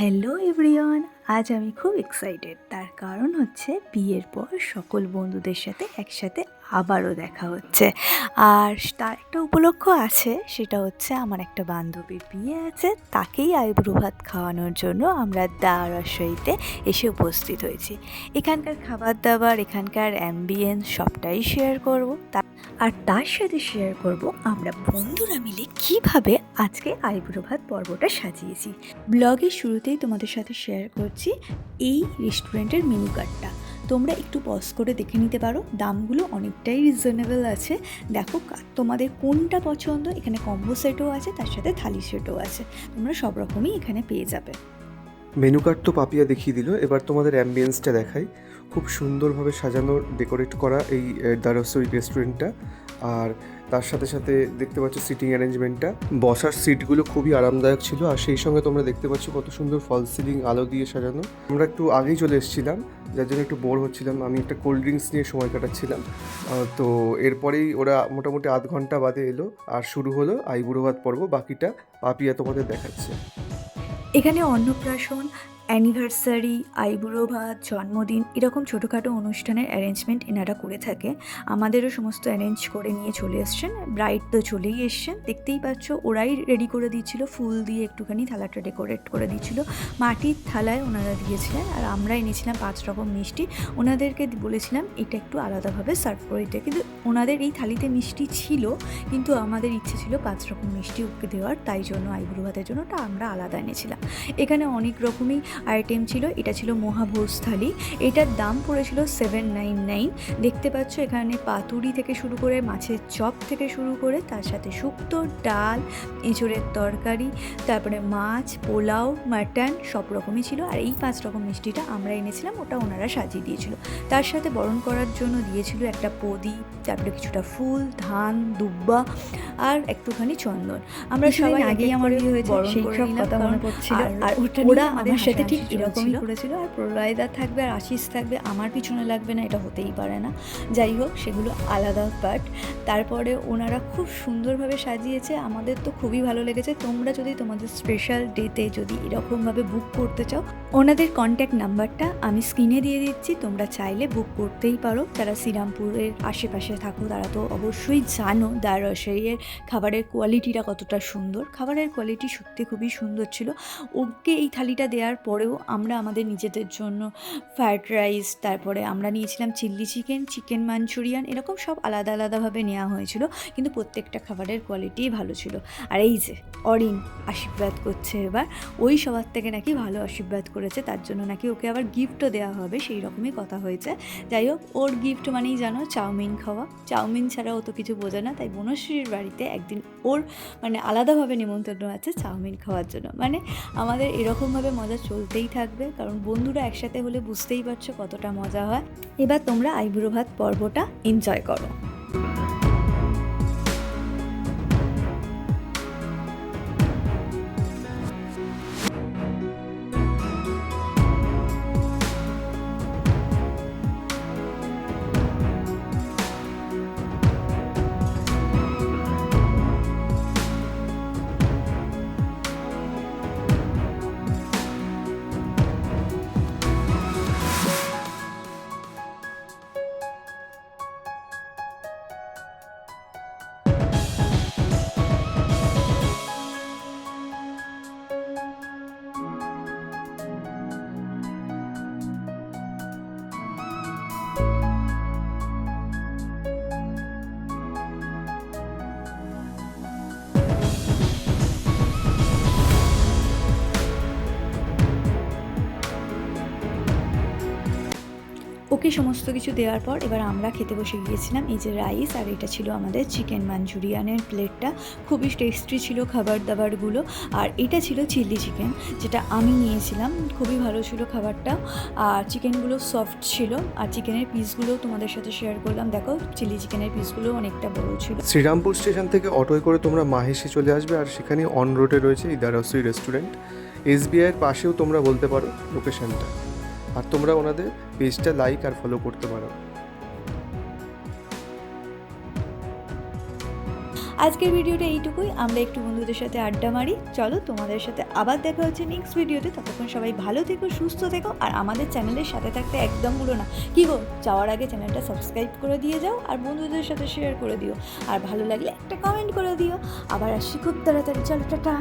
Hello everyone, আজ আমি খুব এক্সাইটেড তার কারণ হচ্ছে বিয়ের পর সকল বন্ধুদের সাথে একসাথে আবারও দেখা হচ্ছে। আর তার একটা উপলক্ষ আছে, সেটা হচ্ছে আমার একটা বান্ধবীর বিয়ে আছে। তাকেই আইব্রো ভাত খাওয়ানোর জন্য আমরা দা রসইতে এসে উপস্থিত হয়েছি। এখানকার খাবার দাবার, এখানকার অ্যাম্বিয়েন্স সবটাই শেয়ার করব। তা আর তার সাথে শেয়ার করব আমরা বন্ধুরা মিলে কীভাবে আজকে আইব্রো ভাত পর্বটা সাজিয়েছি। ব্লগের শুরুতেই তোমাদের সাথে শেয়ার করছি এই রেস্টুরেন্টের মেনু কার্ডটা তোমরা একটু পজ করে দেখে নিতে পারো, দামগুলো অনেকটাই রিজনেবল আছে। দেখো তোমাদের কোনটা পছন্দ? এখানে কম্বো সেটও আছে, তার সাথে থালি সেটও আছে। তোমরা সব রকমই এখানে পেয়ে যাবে। মেনু কার্ড তো পাপিয়া দেখিয়ে দিল। এবার তোমাদের অ্যাম্বিয়েন্সটা দেখাই। খুব সুন্দরভাবে সাজানো ডেকোরেট করা এই দারসই রেস্টুরেন্টটা আর তার সাথে সাথে দেখতে পাচ্ছ সিটিং অ্যারেঞ্জমেন্টটা বসার সিটগুলো খুবই আরামদায়ক ছিল। আর সেই সঙ্গে তোমরা দেখতে পাচ্ছ কত সুন্দর ফল সিলিং আলো দিয়ে সাজানো। আমরা একটু আগেই চলে এসেছিলাম। যার জন্য একটু বোর হচ্ছিলাম। আমি একটা কোল্ড ড্রিঙ্কস নিয়ে সময় কাটাচ্ছিলাম। তো এরপরেই ওরা মোটামুটি আধ ঘণ্টা বাদে এলো। আর শুরু হলো আইবুড়ো ভাত পর্ব। বাকিটা পাপিয়া তোমাদের দেখাচ্ছে। এখানে অন্নপ্রাশন অ্যানিভার্সারি, আইবুড়ো ভাত, জন্মদিন এরকম ছোটোখাটো অনুষ্ঠানের অ্যারেঞ্জমেন্ট এনারা করে থাকে। আমাদেরও সমস্ত অ্যারেঞ্জ করে নিয়ে চলে এসছেন। ব্রাইড তো চলেই এসছেন। দেখতেই পাচ্ছ, ওরাই রেডি করে দিচ্ছিল। ফুল দিয়ে একটুখানি থালাটা ডেকোরেট করে দিচ্ছিল। মাটির থালায় ওনারা দিয়েছিলেন আর আমরা এনেছিলাম পাঁচ রকম মিষ্টি। ওনাদেরকে বলেছিলাম, এটা একটু আলাদাভাবে সার্ভ করে দিতে কিন্তু ওনাদের এই থালিতে মিষ্টি ছিল, কিন্তু আমাদের ইচ্ছে ছিল পাঁচ রকম মিষ্টি ওকে দেওয়ার। তাই জন্য আইবুড়ো ভাতের জন্য ওটা আমরা আলাদা এনেছিলাম। এখানে অনেক রকমই আইটেম ছিল, এটা ছিল মহাভোজ থালি এটার দাম পড়েছিল সেভেন নাইন নাইন দেখতে পাচ্ছ এখানে পাতুরি থেকে শুরু করে, মাছের চপ থেকে শুরু করে, তার সাথে শুক্তো, ডাল, এঁচড়ের তরকারি, তারপরে মাছ, পোলাও, মাটন, সব রকমই ছিল। আর এই পাঁচ রকম মিষ্টিটা আমরা এনেছিলাম, ওটা ওনারা সাজিয়ে দিয়েছিল। তার সাথে বরণ করার জন্য দিয়েছিল একটা প্রদীপ, তারপরে কিছুটা ফুল, ধান, দুব্বা আর একটুখানি চন্দন। আমরা সবাই আগেই আমার বিয়ে হয়েছে, সেই সব কথা মনে পড়ছিল। আর- ওরা আমার সাথে ঠিক এরকমই করেছিল। আর প্রলয়দা থাকবে আর আশিস থাকবে আমার পিছনে লাগবে না এটা হতেই পারে না। যাই হোক সেগুলো আলাদা পার্ট তারপরে ওনারা খুব সুন্দরভাবে সাজিয়েছে। আমাদের তো খুবই ভালো লেগেছে। তোমরা যদি তোমাদের স্পেশাল ডেতে যদি এরকমভাবে বুক করতে চাও ওনাদের কন্ট্যাক্ট নাম্বারটা আমি স্ক্রিনে দিয়ে দিচ্ছি। তোমরা চাইলে বুক করতেই পারো। যারা শ্রীরামপুরের আশেপাশে থাকো তারা তো অবশ্যই জানো রসাইয়ের খাবারের কোয়ালিটিটা কতটা সুন্দর। খাবারের কোয়ালিটি সত্যি খুবই সুন্দর ছিল। ওকে এই থালিটা দেওয়ার পরেও আমরা আমাদের নিজেদের জন্য ফ্রায়েড রাইস তারপরে আমরা নিয়েছিলাম চিল্লি চিকেন চিকেন মাঞ্চুরিয়ান এরকম সব আলাদা আলাদাভাবে নেওয়া হয়েছিল। কিন্তু প্রত্যেকটা খাবারের কোয়ালিটিই ভালো ছিল। আর এই যে অরিন আশীর্বাদ করছে এবার। ওই সবার থেকে নাকি ভালো আশীর্বাদ করেছে। তার জন্য নাকি ওকে আবার গিফটও দেওয়া হবে। সেই রকমই কথা হয়েছে। যাই হোক, ওর গিফট মানেই জানো চাউমিন খাওয়া। চাউমিন ছাড়া ও তো কিছু বোঝে না, তাই বনশ্রীর বাড়িতে একদিন ওর মানে আলাদাভাবে নিমন্ত্রণ আছে চাউমিন খাওয়ার জন্য। মানে আমাদের এরকমভাবে মজা চলতেই থাকবে, কারণ বন্ধুরা একসাথে হলে বুঝতেই পারছ কতটা মজা হয়। এবার তোমরা আইবুড়ো ভাত পর্বটা এনজয় করো। ওকে সমস্ত কিছু দেওয়ার পর এবার আমরা খেতে বসে গিয়েছিলাম। এই যে রাইস আর এটা ছিল আমাদের চিকেন মাঞ্চুরিয়ানের প্লেটটা। খুবই টেস্টি ছিল খাবার দাবারগুলো আর এটা ছিল চিলি চিকেন, যেটা আমি নিয়েছিলাম। খুবই ভালো ছিল খাবারটা। আর চিকেনগুলো সফট ছিল। আর চিকেনের পিসগুলো তোমাদের সাথে শেয়ার করলাম। দেখো, চিলি চিকেনের পিসগুলো অনেকটা বড় ছিল। শ্রীরামপুর স্টেশন থেকে অটোয় করে তোমরা মাহেশে চলে আসবে। আর সেখানে অন রোডে রয়েছে এই দারাসুই রেস্টুরেন্ট এসবিআইয়ের পাশেও তোমরা বলতে পারো লোকেশনটা আর তোমরা ওনাদের পেজটা লাইক আর ফলো করতে পারো। আজকের ভিডিওটা এইটুকুই। আমরা একটু বন্ধুদের সাথে আড্ডা মারি। চলো তোমাদের সাথে আবার দেখা হচ্ছে নেক্সট ভিডিওতে। ততক্ষণ সবাই ভালো থেকো, সুস্থ থেকো আর আমাদের চ্যানেলের সাথে থাকতে একদম ভুলো না। কী গো, যাওয়ার আগে চ্যানেলটা সাবস্ক্রাইব করে দিয়ে যাও আর বন্ধুদের সাথে শেয়ার করে দিও। আর ভালো লাগলে একটা কমেন্ট করে দিও। আবার আসছি খুব তাড়াতাড়ি। চলো, টাটা।